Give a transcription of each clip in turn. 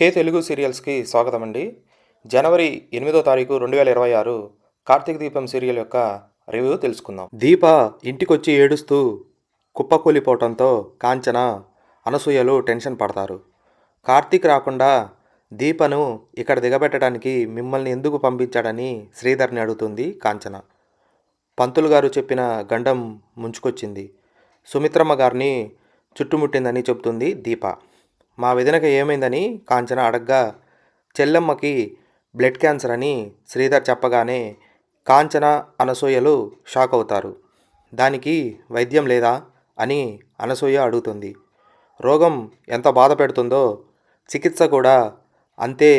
కే తెలుగు సీరియల్స్కి స్వాగతం అండి జనవరి ఎనిమిదో తారీఖు రెండు వేల ఇరవై ఆరు కార్తీక దీపం సీరియల్ యొక్క రివ్యూ తెలుసుకుందాం. దీప ఇంటికొచ్చి ఏడుస్తూ కుప్పకూలిపోవటంతో కాంచన అనసూయలు టెన్షన్ పడతారు. కార్తీక్ రాకుండా దీపను ఇక్కడ దిగబెట్టడానికి మిమ్మల్ని ఎందుకు పంపించాడని శ్రీధర్ని అడుగుతుంది కాంచన. పంతులు గారు చెప్పిన గండం ముంచుకొచ్చింది. సుమిత్రమ్మ గారిని చుట్టుముట్టిందని చెబుతుంది దీప. మా వదినకి ఏమైందని కాంచన అడగ్గా చెల్లమ్మకి బ్లడ్ క్యాన్సర్ అని శ్రీధర్ చెప్పగానే కాంచన అనసూయలు షాక్ అవుతారు. దానికి వైద్యం లేదా అని అనసూయ అడుగుతుంది. రోగం ఎంత బాధ పెడుతుందో చికిత్స కూడా అంతే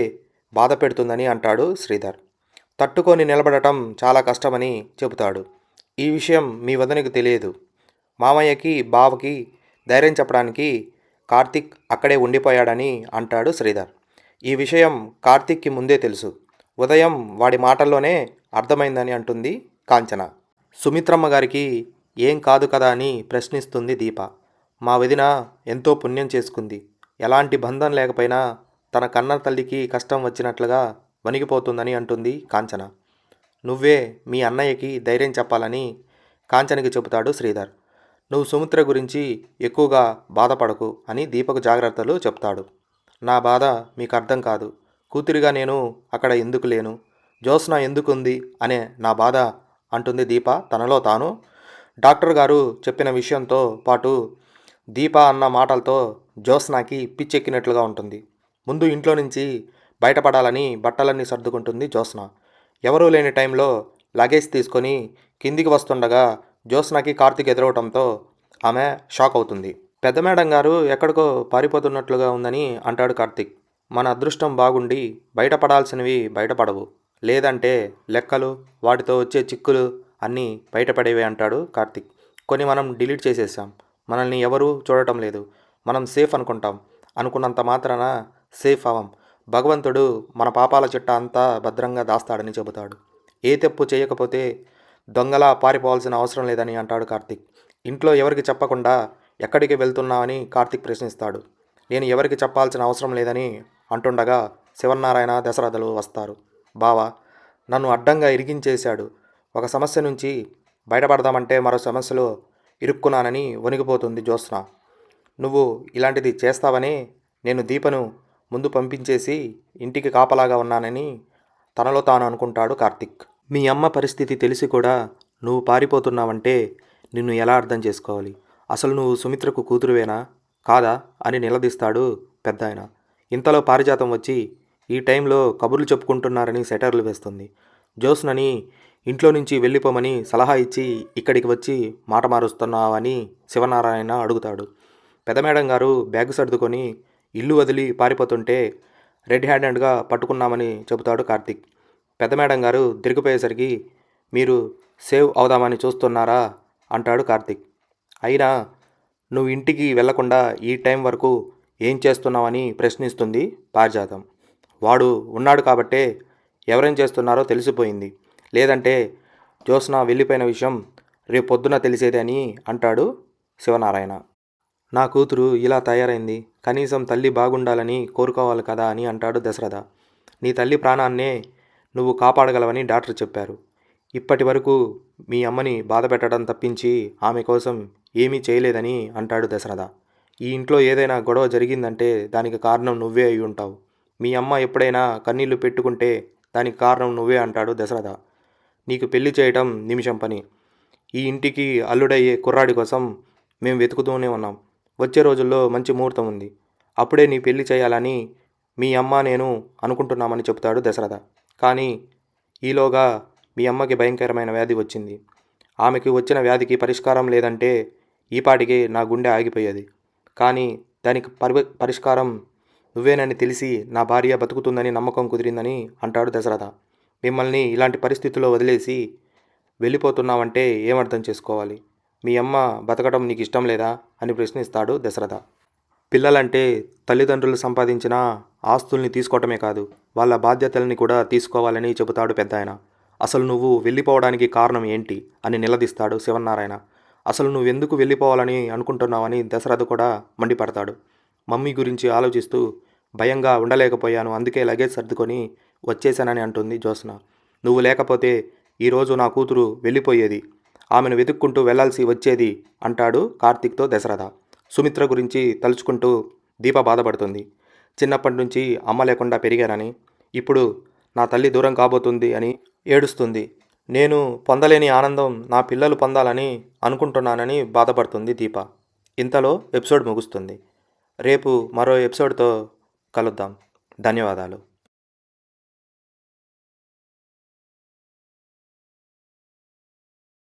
బాధ పెడుతుందని అంటాడు శ్రీధర్. తట్టుకొని నిలబడటం చాలా కష్టమని చెబుతాడు. ఈ విషయం మీ వదనకి తెలియదు. మామయ్యకి బావకి ధైర్యం చెప్పడానికి కార్తిక్ అక్కడే ఉండిపోయాడని అంటాడు శ్రీధర్. ఈ విషయం కార్తిక్కి ముందే తెలుసు. ఉదయం వాడి మాటల్లోనే అర్థమైందని అంటుంది కాంచన. సుమిత్రమ్మ గారికి ఏం కాదు కదా అని ప్రశ్నిస్తుంది దీప. మా వదిన ఎంతో పుణ్యం చేసుకుంది. ఎలాంటి బంధం లేకపోయినా తన కన్న తల్లికి కష్టం వచ్చినట్లుగా వణిగిపోతుందని అంటుంది కాంచన. నువ్వే మీ అన్నయ్యకి ధైర్యం చెప్పాలని కాంచనకి చెబుతాడు శ్రీధర్. నువ్వు సుమిత్ర గురించి ఎక్కువగా బాధపడకు అని దీపకు జాగ్రత్తలు చెప్తాడు. నా బాధ మీకు అర్థం కాదు. కూతురిగా నేను అక్కడ ఎందుకు లేను? జ్యోత్స్న ఎందుకుంది అనే నా బాధ అంటుంది దీప తనలో తాను. డాక్టర్ గారు చెప్పిన విషయంతో పాటు దీప అన్న మాటలతో జ్యోత్స్నాకి పిచ్చెక్కినట్లుగా ఉంటుంది. ముందు ఇంట్లో నుంచి బయటపడాలని బట్టలన్నీ సర్దుకుంటుంది జ్యోత్స్న. ఎవరూ లేని టైంలో లగేజ్ తీసుకొని కిందికి వస్తుండగా జ్యోత్స్నాకి కార్తీక్ ఎదురవటంతో ఆమె షాక్ అవుతుంది. పెద్ద మేడం గారు ఎక్కడికో పారిపోతున్నట్లుగా ఉందని అంటాడు కార్తీక్. మన అదృష్టం బాగుండి బయటపడాల్సినవి బయటపడవు. లేదంటే లెక్కలు వాటితో వచ్చే చిక్కులు అన్నీ బయటపడేవే అంటాడు కార్తీక్. కొన్ని మనం డిలీట్ చేసేసాం. మనల్ని ఎవరూ చూడటం లేదు. మనం సేఫ్ అనుకుంటాం. అనుకున్నంత మాత్రాన సేఫ్ అవం. భగవంతుడు మన పాపాల చిట్ట అంతా భద్రంగా దాస్తాడని చెబుతాడు. ఏ తప్పు చేయకపోతే దొంగలా పారిపోవాల్సిన అవసరం లేదని అంటాడు కార్తీక్. ఇంట్లో ఎవరికి చెప్పకుండా ఎక్కడికి వెళ్తున్నావని కార్తీక్ ప్రశ్నిస్తాడు. నేను ఎవరికి చెప్పాల్సిన అవసరం లేదని అంటుండగా శివనారాయణ దశరథలు వస్తారు. బావా నన్ను అడ్డంగా ఇరిగించేశాడు ఒక సమస్య నుంచి బయటపడదామంటే మరో సమస్యలో ఇరుక్కున్నానని వణిగిపోతుంది జ్యోత్స్న. నువ్వు ఇలాంటిది చేస్తావని నేను దీపను ముందు పంపించేసి ఇంటికి కాపలాగా ఉన్నానని తనలో తాను అనుకుంటాడు కార్తిక్. మీ అమ్మ పరిస్థితి తెలిసి కూడా నువ్వు పారిపోతున్నావంటే నిన్ను ఎలా అర్థం చేసుకోవాలి? అసలు నువ్వు సుమిత్రకు కూతురువేనా? కాదా? అని నిలదీస్తాడు పెద్ద ఆయన ఇంతలో పారిజాతం వచ్చి ఈ టైంలో కబుర్లు చెప్పుకుంటున్నారని సెటర్లు వేస్తుంది. జ్యోత్స్నని ఇంట్లో నుంచి వెళ్ళిపోమని సలహా ఇచ్చి ఇక్కడికి వచ్చి మాట మారుస్తున్నావని శివనారాయణ అడుగుతాడు. పెద్ద మేడం గారు బ్యాగ్ సర్దుకొని ఇల్లు వదిలి పారిపోతుంటే రెడ్ హ్యాండెడ్గా పట్టుకున్నామని చెబుతాడు కార్తిక్. పెద్ద మేడం గారు తిరిగిపోయేసరికి మీరు సేవ్ అవుదామని చూస్తున్నారా? అంటాడు కార్తిక్. అయినా నువ్వు ఇంటికి వెళ్ళకుండా ఈ టైం వరకు ఏం చేస్తున్నావని ప్రశ్నిస్తుంది పారిజాతం. వాడు ఉన్నాడు కాబట్టే ఎవరేం చేస్తున్నారో తెలిసిపోయింది. లేదంటే జ్యోత్స్న వెళ్ళిపోయిన విషయం రేపు పొద్దున తెలిసేది అని అంటాడు శివనారాయణ. నా కూతురు ఇలా తయారైంది. కనీసం తల్లి బాగుండాలని కోరుకోవాలి కదా అని అంటాడు దశరథ. నీ తల్లి ప్రాణాన్నే నువ్వు కాపాడగలవని డాక్టర్ చెప్పారు. ఇప్పటి వరకు మీ అమ్మని బాధ పెట్టడం తప్పించి ఆమె కోసం ఏమీ చేయలేదని అంటాడు దశరథ. ఈ ఇంట్లో ఏదైనా గొడవ జరిగిందంటే దానికి కారణం నువ్వే అయి ఉంటావు. మీ అమ్మ ఎప్పుడైనా కన్నీళ్ళు పెట్టుకుంటే దానికి కారణం నువ్వే అంటాడు దశరథ. నీకు పెళ్ళి చేయటం నిమిషం పని. ఈ ఇంటికి అల్లుడయ్యే కుర్రాడి కోసం మేము వెతుకుతూనే ఉన్నాం. వచ్చే రోజుల్లో మంచి ముహూర్తం ఉంది. అప్పుడే నీ పెళ్ళి చేయాలని మీ అమ్మ నేను అనుకుంటున్నామని చెబుతాడు దశరథ. కానీ ఈలోగా మీ అమ్మకి భయంకరమైన వ్యాధి వచ్చింది. ఆమెకి వచ్చిన వ్యాధికి పరిష్కారం లేదంటే ఈపాటికి నా గుండె ఆగిపోయేది. కానీ దానికి పరి పరిష్కారం నువ్వేనని తెలిసి నా భార్య బతుకుతుందని నమ్మకం కుదిరిందని అంటాడు దశరథ. మిమ్మల్ని ఇలాంటి పరిస్థితుల్లో వదిలేసి వెళ్ళిపోతున్నావంటే ఏమర్థం చేసుకోవాలి? మీ అమ్మ బతకడం నీకు ఇష్టం లేదా? అని ప్రశ్నిస్తాడు దశరథ. పిల్లలంటే తల్లిదండ్రులు సంపాదించిన ఆస్తుల్ని తీసుకోవటమే కాదు వాళ్ళ బాధ్యతల్ని కూడా తీసుకోవాలని చెబుతాడు పెద్ద ఆయన అసలు నువ్వు వెళ్ళిపోవడానికి కారణం ఏంటి? అని నిలదీస్తాడు శివనారాయణ అసలు నువ్వెందుకు వెళ్ళిపోవాలని అనుకుంటున్నావని దశరథ కూడా మండిపడతాడు. మమ్మీ గురించి ఆలోచిస్తూ భయంగా ఉండలేకపోయాను అందుకే లగేజ్ సర్దుకొని వచ్చేసానని అంటుంది జ్యోత్స్న. నువ్వు లేకపోతే ఈరోజు నా కూతురు వెళ్ళిపోయేది. ఆమెను వెతుక్కుంటూ వెళ్ళాల్సి వచ్చేది అంటాడు కార్తీక్తో దశరథ. సుమిత్ర గురించి తలుచుకుంటూ దీప బాధపడుతుంది. చిన్నప్పటి నుంచి అమ్మ లేకుండా పెరిగానని ఇప్పుడు నా తల్లి దూరం కాబోతుంది అని ఏడుస్తుంది. నేను పొందలేని ఆనందం నా పిల్లలు పొందాలని అనుకుంటున్నానని బాధపడుతుంది దీప. ఇంతలో ఎపిసోడ్ ముగుస్తుంది. రేపు మరో ఎపిసోడ్తో కలుద్దాం. ధన్యవాదాలు.